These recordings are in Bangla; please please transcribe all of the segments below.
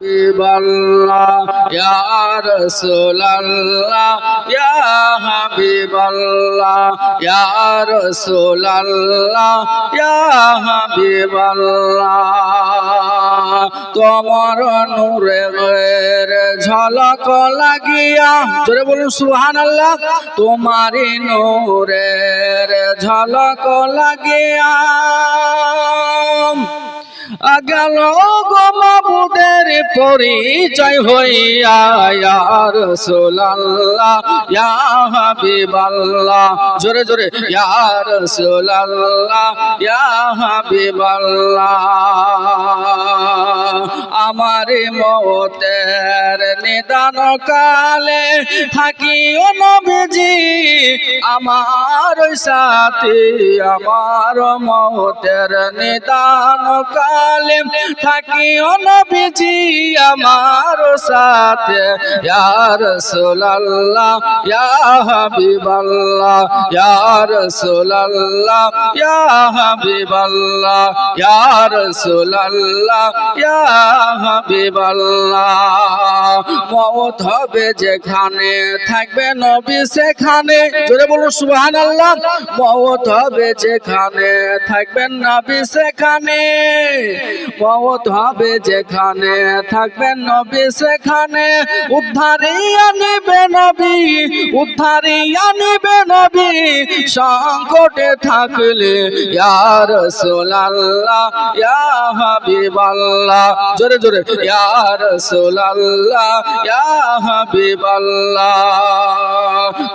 حبيب الله يا رسول الله يا حبيب الله يا رسول الله يا حبيب الله তোমার নূরের ঝলক লাগিয়া জোরে বলুন সুহান আল্লাহ তোমারই নূরের ঝলক লাগিয়া গেল গো মাবুদের পরিচয় হইয়া সোলাল্লাহ ইয়া হাবিবাল্লাহ। জোরে জোরে ইয়ার সোলাল্লাহ ইয়া হাবিবাল্লাহ। আমার মতের নিদান কালে থাকিও নবীজি, আমার সাথে আমার মতের নিদান কালে থাকিও নবীজি। আমার সাথে, ইয়া রাসূলুল্লাহ, ইয়া হাবিবাল্লাহ, ইয়া রাসূলুল্লাহ, ইয়া হাবিবাল্লাহ, ইয়া রাসূলুল্লাহ, ইয়া হাবিবাল্লাহ। মওত হবে যেখানে, থাকবে নবী সেখানে, জোরে বলুন সুবহানাল্লাহ। মওত হবে যেখানে, থাকবেন নবী সেখানে। মওত হবে যেখানে থাকবেন নবী সেখানে। উদ্ধারিয়া নিবে নবী উদ্ধারিয়া নিবে নবী। সংকটে থাকলে, ইয়া রাসূলুল্লাহ, ইয়া হাবিবাল্লাহ। জোরে জোরে, ইয়া রাসূলুল্লাহ, ইয়া হাবিবাল্লাহ।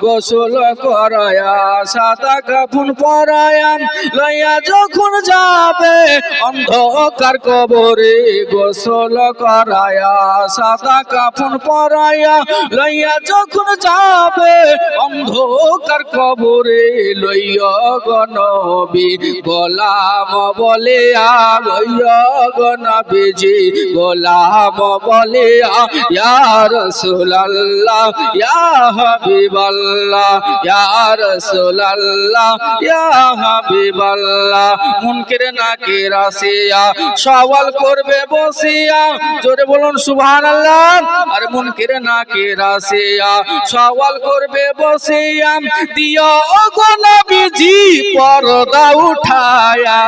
গোসল করায়া, সাদা কাফন পরায়া, লইয়া যখন যাবে, অন্ধকার কবরে গোসল করায়া সাদা কাফন পরায়া, লইয়া যখন যাবে, অন্ধকার কবরে লইয়া গনবী গোলাম বলে লইয়া গনবীজি গোলাম বলে আ ইয়া রাসূলুল্লাহ, ইয়া হাবিবাল্লাহ, ইয়া রাসূলুল্লাহ, ইয়া হাবিবাল্লাহ সওয়াল করবে বসিয়া জোরে বলুন, সুবহানাল্লাহ। আর মুনকির নাকির আসিয়া সওয়াল করবে বসিয়া, দিও গো নবীজি, পর্দা উঠায়া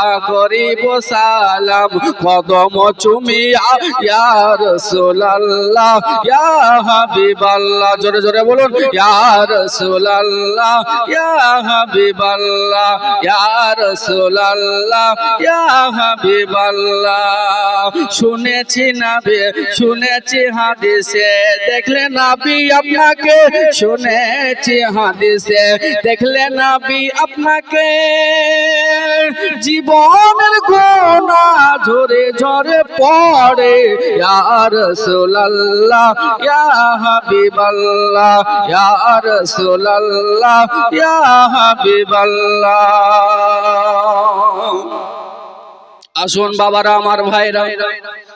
আ করিব সালাম, কদম চুমিয়া, ইয়া রাসূলুল্লাহ, ইয়া হাবিবাল্লাহ। জোরে জোরে বলুন, ইয়া রাসূলুল্লাহ, ইয়া হাবিবাল্লাহ, ইয়া রাসূলুল্লাহ, ইয়া হাবিবাল্লাহ। শুনেছি নাবি, শুনেছি হাদিসে। দেখলে নাবি আপনাকে, শুনেছি হাদিসে। দেখলে নাবি আপনাকে, জীবনের গোনা ঝরে ঝরে পড়ে। ইয়া রাসূলুল্লাহ, ইয়া হাবিবাল্লাহ, ইয়া রাসূলুল্লাহ, ইয়া হাবিবাল্লাহ। আসুন বাবারা, আমার ভাইরা।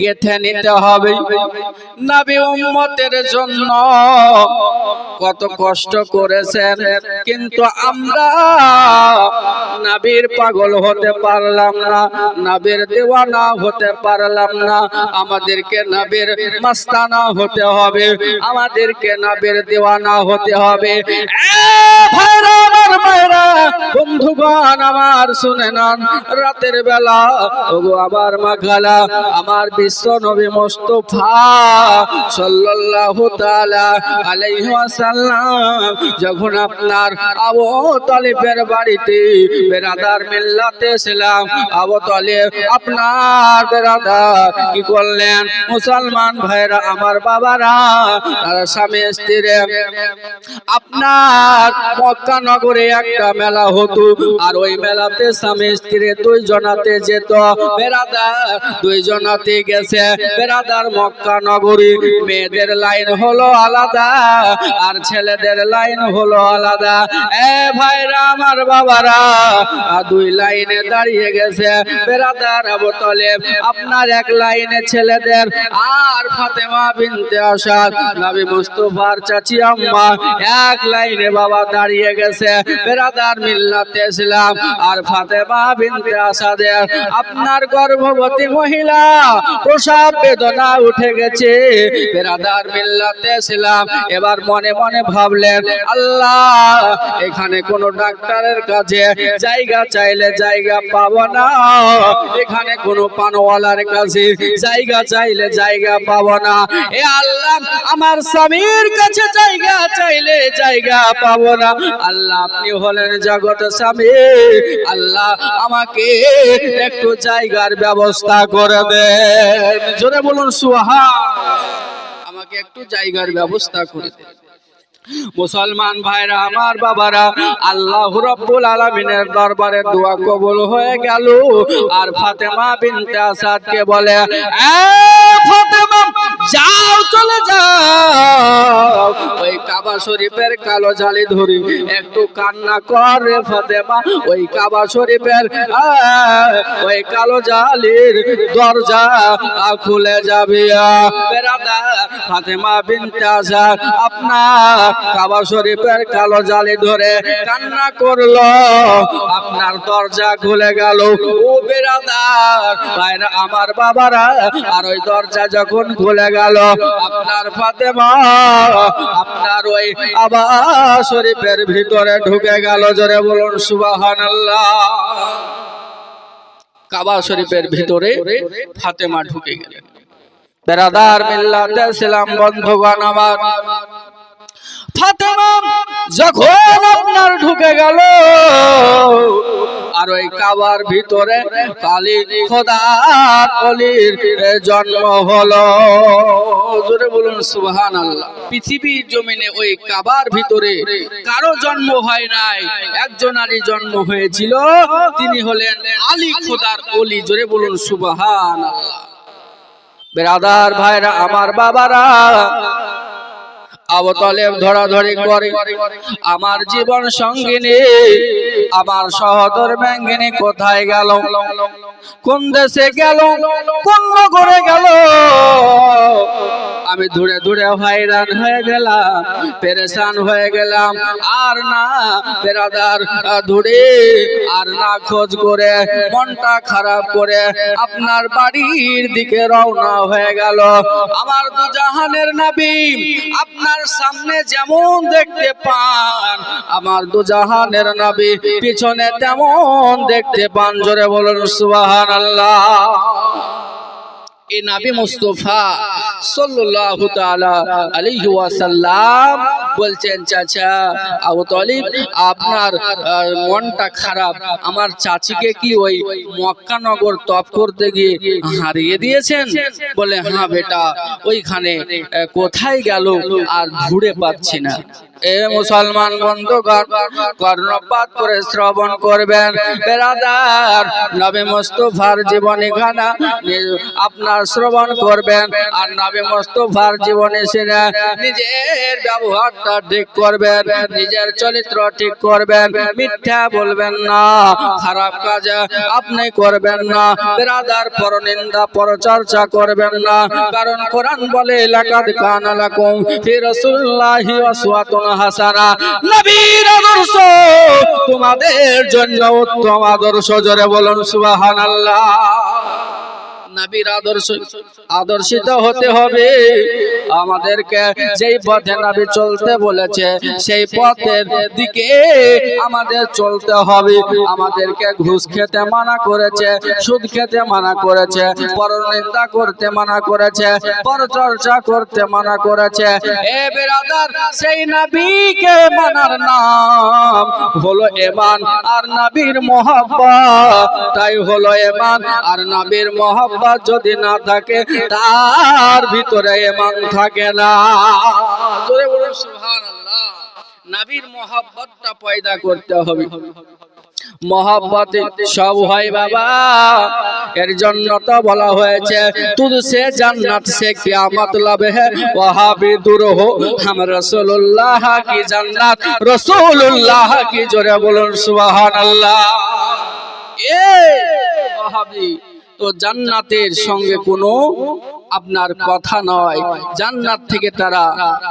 গেথে নিতে হবে। নাবি উম্মতের জন্য কত কষ্ট করেছেন, কিন্তু আমরা নবীর পাগল হতে পারলাম না, নবীর দেওয়ানা হতে পারলাম না। আমাদেরকে নবীর মাস্তানা হতে হবে, আমাদেরকে নবীর দেওয়ানা হতে হবে। বন্ধুগণ, আমার শুনে নেন, রাতের বেলা, ওগো আমার মাখালা, আমার বিশ্ব নবী মোস্তফা সাল্লাল্লাহু তাআলা আলাইহি ওয়াসাল্লাম, যখন আপনার আবু তালিবের বাড়িতে বেরাদার মিল্লাতে ছিলাম আবু তালিব, আপনার বেরাদার কি করলেন? মুসলমান ভাইরা আমার বাবারা, তারা স্বামী স্ত্রী আপনার মক্কা নগরে একটা মেলা মেলা হতো। আর ওই মেলাতে স্বামী স্ত্রী দুই জনাতে যেত। বেরাদার দুই জনাতে গেছে। বেরাদার মক্কা নগরী। মেয়েদের লাইন হলো আলাদা। আর ছেলেদের লাইন হলো আলাদা। এ ভাইরা, আমার বাবারা। দুই লাইনে দাঁড়িয়ে গেছে। বেরাদার আবু তলেব, আপনার এক লাইনে ছেলেদের। আর ফাতেমা বিনতে আসাদ, নবী মুস্তফার চাচি আম্মা, এক লাইনে বাবা দাঁড়িয়ে গেছে। বেরাদার আপনার গর্ভবতী মহিলা প্রসাব বেদনা উঠে গেছে। বেরাদার মিল্লাতে এবার মনে মনে ভাবলেন, আল্লাহ, এখানে কোন ডাক্তারের কাছে জায়গা চাইলে জায়গা পাবো না। এখানে কোন পানওয়ালার কাছে জায়গা চাইলে জায়গা পাবো না। এ আল্লাহ, আমার স্বামীর কাছে জায়গা চাইলে জায়গা পাবো না। আল্লাহ, আপনি হলেন আল্লাহ আমাকে একটু জায়গার ব্যবস্থা করে দেন। জোরে বলুন সুহা আমাকে একটু জায়গার ব্যবস্থা করে মুসলমান ভাইরা, আমার বাবারা, আল্লাহ রব্বুল আলামিনের দরবারে দোয়া কবুল হয়ে গেল। আর ফাতেমা বিনতে আসাদকে বলে, "এ ফাতেমা, যাও, চলে যাও। কাবা শরীফের কালো জালি ধরি। একটু কান্না করে ফাতেমা, ওই কাবা শরীফের ওই কালো জালির দরজা খুলে যাবে। ফাতেমা বিনতে আসাদ আপনার কাবা শরীফের কালো জালি ধরে কান্না করল। আপনার দরজা খুলে গেল। ও বেরাদার ভাইরা আমার বাবারা, আর ওই দরজা যখন খুলে গেল, আপনার ফাতেমা, আপনার ওই আবা শরীফের ভিতরে ঢুকে গেল জোরে বলুন সুবাহান কাবা শরীফের ভিতরে ফাতেমা ঢুকে গেলেন। বেরাদার মিল্লাতে ছিলাম বন্ধুগণ আমার। ফাতেমা যখন আপনার ঢুকে গেল, আর ওই কাবার ভিতরে কালী খোদা কলির জন্ম হলো। জোরে বলুন সুবহান আল্লাহ পৃথিবীর জমিনে ওই কাবার ভিতরে কারও জন্ম হয় নাই। একজনারই জন্ম হয়েছিল, তিনি হলেন আলী খোদার অলি। জোরে বলুন সুবহান আল্লাহ বেরাদার ভাইরা, আমার বাবারা আবতলেব ধরাধরি করে। আমার জীবন সঙ্গিনী, আমার সহদর ব্যাঙ্গিনী কোথায় গেল? কোন দেশে গেল? কোন নগরে গেল? আমি দূরে দূরে হয়রান হয়ে গেলাম, পেরেশান হয়ে গেলাম। আর না, বেরাদার দূরে আর না খোঁজ করে, মনটা খারাপ করে আপনার বাড়ির দিকে রওনা হয়ে গেল। আমার দু জাহানের নবী, আপনার সামনে যেমন দেখতে পান, আমার দু জাহানের নবী পিছনে তেমন দেখতে পান। জোরে বলুন সুবাহান আল্লাহ এই নাবি মুস্তফা সাল্লাল্লাহু তাআলা আলাইহি ওয়াসাল্লাম বলছেন, চাচা, আবু তালিব, আপনার মনটা খারাপ। আমার চাচিকে কি ওই মক্কা নগর তপ করতে গিয়ে হারিয়ে দিয়েছেন? বলে হ্যাঁ বেটা, ওইখানে কোথায় গেল আর ঘুরে পাচ্ছি না। এ মুসলমান বন্ধুগণ, কর্ণপাত করে শ্রবণ করবেন। বেরাদার, নবী মুস্তফার জীবনী খানা আপনার শ্রবণ করবেন। আর জীবনী শুনে নিজের ব্যবহারটা ঠিক করবেন, নিজের চরিত্র ঠিক করবেন, মিথ্যা বলবেন না, খারাপ কাজ আপনি করবেন না, বেরাদার পরনিন্দা পরচর্চা করবেন না, কারণ কোরআন বলে, লাকাদ কানা ফি রাসূলিল্লাহি হাসানা। নবীর আদর্শ তোমাদের জন্য উত্তম আদর্শ, জোরে বলুন সুবহানাল্লাহ। নবীর আদর্শ আদর্শিত হতে হবে। আমাদেরকে যেই পথে নবী চলতে বলেছে, সেই পথের দিকে আমাদের চলতে হবে। আমাদেরকে ঘুষ খেতে মানা করেছে, সুদ খেতে মানা করেছে, পরনিন্দা করতে মানা করেছে, পরচর্চা করতে মানা করেছে। এ বেরাদার, সেই নবীকে মানার নাম হলো এমান আর নবীর মোহাব্বত, তাই হলো এমান আর নবীর মোহাব্বত যদি না থাকে, তার ভিতরে এমান থাকে না। নবীর মোহাব্বতটা পয়দা করতে হবে। মোহাব্বত সব হয় বাবা। এর জন্য তো বলা হয়েছে, তুদ সে জান্নাত, সে কিয়া মতলব হে। ওয়াহাবি দূর হো হাম রাসূলুল্লাহ কি জান্নাত। রাসূলুল্লাহ কি জোরে বলুন, সুবহানাল্লাহ। এ ওয়াহাবি তো জান্নাতের সঙ্গে কোনো আপনার কথা নয়। জান্নাত থেকে তারা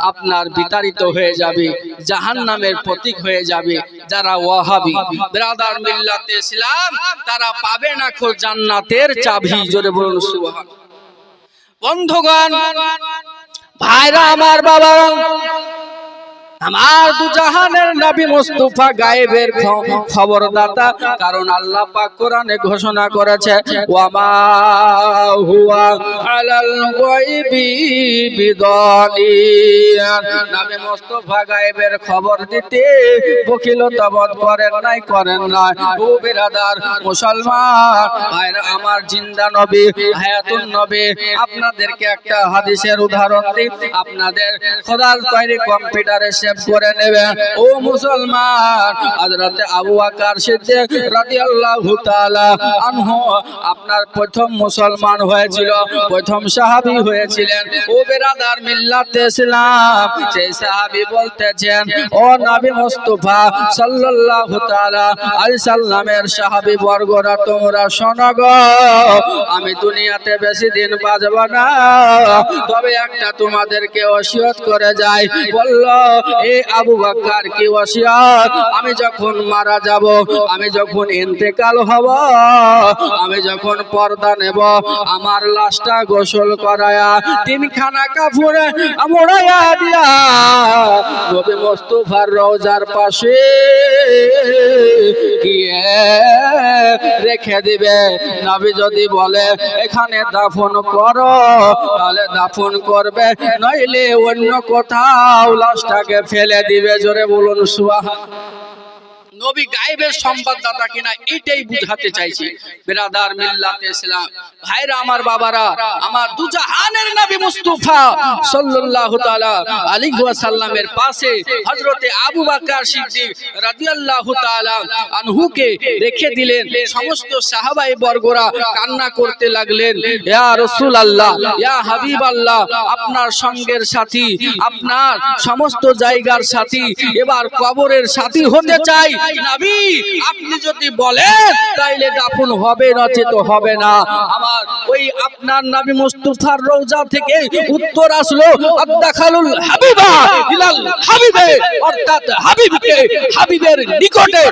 আপনার বিতাড়িত হয়ে যাবে, জাহান্নামের প্রতীক হয়ে যাবে, যারা ওয়াহাবি। ব্রাদার মিল্লাতে ইসলাম, তারা পাবে না খো জান্নাতের চাবি। জোরে বলুন, সুবহান। বন্ধুগণ, ভাইরা আমার বাবা আমার দু জাহানের নবী মুস্তাফা গায়েবের খবরদাতা, কারণ আল্লাহ পাক কোরআনে ঘোষণা করেছে, ওয়ামা হুয়া আলাল গায়বি বিদানিয়ান নবী মুস্তাফা গায়েবের খবর দিতে বকিলতা বধ করেন নাই করেন নাই। ও বিরাদার মুসলমান, ভাইরা, আমার জিন্দা নবী, হায়াতুন নবী, আপনাদেরকে একটা হাদিসের উদাহরণ দিই। আপনাদের খোদার তৈরি কম্পিউটারে সেভ করে নেবেন ও মুসলমান, হযরতে আবু বকর সিদ্দিক আনহু আপনার প্রথম মুসলমান হয়েছিল, প্রথম সাহাবী হয়েছিলেন। ও বেরাদার মিল্লাতে ইসলাম সেই সাহাবী বলতেছেন, ও নবী মুস্তাফা সাল্লাল্লাহু তাআলা আলাইহি সাল্লামের সাহাবী বর্গরা, তোমরা শোনো গো, আমি দুনিয়াতে বেশি দিন বাঁচব না, তবে একটা তোমাদেরকে ওসিয়ত করে যাই। বলল এ আবু বকর কি ওসিয়ত আমি যখন মারা যাব, আমি যখন ইন্তেকাল হব, আমি যখন পর্দা নেব, আমার লাশটা গোসল করায়া তিনখানা কাপড়ে মোড়াইয়া দিয়া নবী মুস্তাফার রওজার পাশে গিয়ে রেখে দিবে। নবী যদি বলে, এখানে দাফন করো তাহলে দাফন করবে, নইলে অন্য কোথাও লাশটাকে ফেলে দিবে জোরে বলুন সুবহান নবী গায়েবের সংবাদদাতা কিনা এটাই বুঝাতে চাইছি। বিরাদার মিল্লাতে ইসলাম, ভাইরা আমার বাবারা, আমার দুজাহানের নবী মুস্তাফা সাল্লাল্লাহু তাআলা আলাইহি ওয়াসাল্লামের পাশে হযরতে আবু বকর সিদ্দিক রাদিয়াল্লাহু তাআলা আনহুকে রেখে দিলেন। সমস্ত সাহাবায়ে বর্গরা কান্না করতে লাগলেন, ইয়া রাসূলুল্লাহ, ইয়া হাবিবাল্লাহ, আপনার সঙ্গের সাথী, আপনার সমস্ত জায়গার সাথী, এবার কবরের সাথী হতে চাই আপনি যদি বলেন, তাইলে দাফন হবে হবে না। আমার ওই আপনার মুস্তুফার থেকে উত্তর আসলো আদাখালুল হাবিবে, অর্থাৎ হাবিবকে হাবিবের নিকটে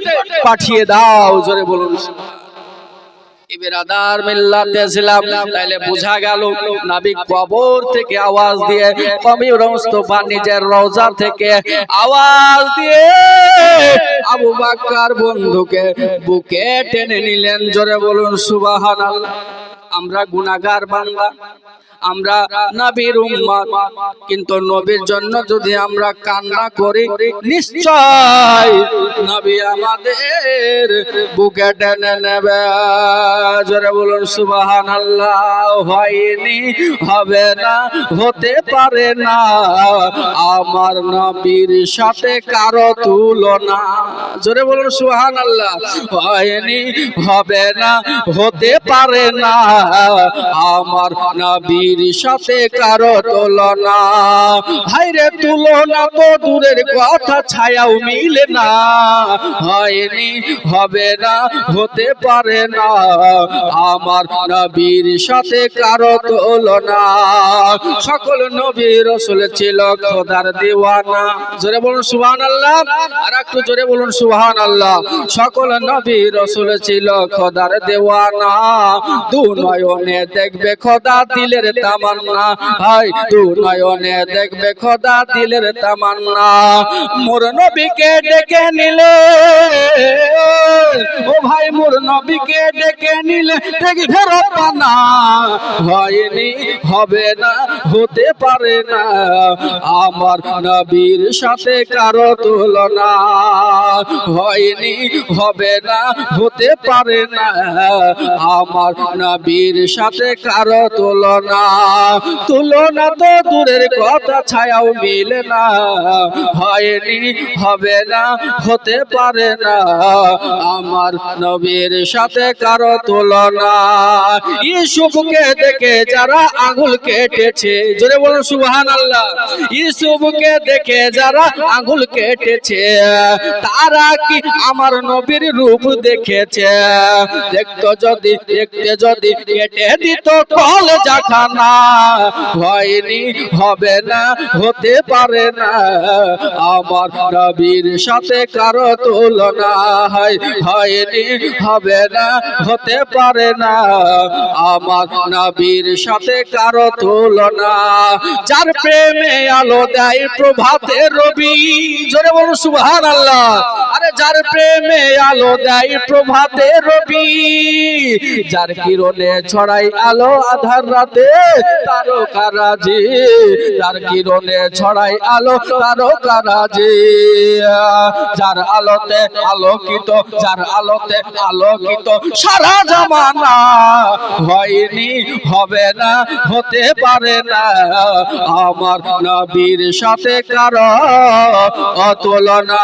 পাঠিয়ে দাও, জোরে বলুন। ইবেরাদার মিল্লাতে ছিলাম তাইলে বোঝা গেল কবর থেকে আওয়াজ দিয়ে কমি নিজের রওজা থেকে আওয়াজ দিয়ে আবু বাক্কার বন্ধুকে বুকে টেনে নিলেন, জোরে বলুন, সুবহানাল্লাহ, আমরা গুনাহগার বান্দা। আমরা নবীর উম্মত। কিন্তু নবীর জন্য যদি আমরা কান্না করি, নিশ্চয় নবী আমাদের বুকে টেনে নেবে। জোরে বলুন, সুবহানাল্লাহ, হয়নি, হবে না, হতে পারে না। আমার নবীর সাথে কারও তুলনা। জোরে বলুন, সুবহানাল্লাহ, হয়নি, হবে না, হতে পারে না। আমার নবীর সাথে কারও তুলনা। হাইরে তুলনা তো দূরের কথা, ছায়াও মিলে না। হয়নি, হবে না, হতে পারে না। আমার নবীর সাথে কারও তুলনা। সকল নবী রসুল ছিল খোদার দিওয়ানা। জোরে বলুন সুহান আল্লাহ আর একটু জোরে বলুন সুহান আল্লাহ সকল নবী রসুল ছিল খোদার দেওয়ানা। দু নয়নে দেখবে খোদা দিলের তামান্না। হাই দু নয়নে দেখবে খোদা দিলের তামান্না। মোর নবীকে ডেকে নিলে। ও ভাই মোর নবীকে ডেকে নিলে দেখবে রব্বানা। হয়নি হবে না হতে পারে না। আমার নবীর সাথে কারও তুলনা। হয়নি হবে না হতে পারে না। আমার নবীর সাথে কারও তুলনা। তুলনা তো দূরের কথা, ছায়াও মিলে না। হয়নি, হবে না, হতে পারে না। আমার নবীর সাথে কারও তুলনা। ইসুফকে দেখে যারা আঙুল কেটেছে, জোরে বলুন সুবহান আল্লাহ ইসুফকে দেখে যারা আঙুল কেটেছে, তারা কি আমার নবীর রূপ দেখেছে? দেখতো যদি, দেখতে যদি কেটে দিত কল জাখানা হয়নি হবে না, হতে পারে না। আমার নবীর সাথে কারও তুলনা হয়, হয়নি, হবে না, হতে পারে না। আমার নবীর সাথে কারও তুলনা, যার প্রেমে আলো দেয় প্রভাতে রবি। জোরে বলুন সুবহান আল্লাহ আরে, যার প্রেমে আলো দেয় প্রভাতে রবি। যার কিরণে ছড়াই আলো আধার রাতে। তারকারাজি, যার কিরণে ছড়াই আলো, তারকারাজি। যার আলোতে আলোকিত, যার আলোতে আলোকিত, সারা জামানা হয়নি, হবে না, হতে পারে না। আমার নবীর সাথে কারও অতুলনা।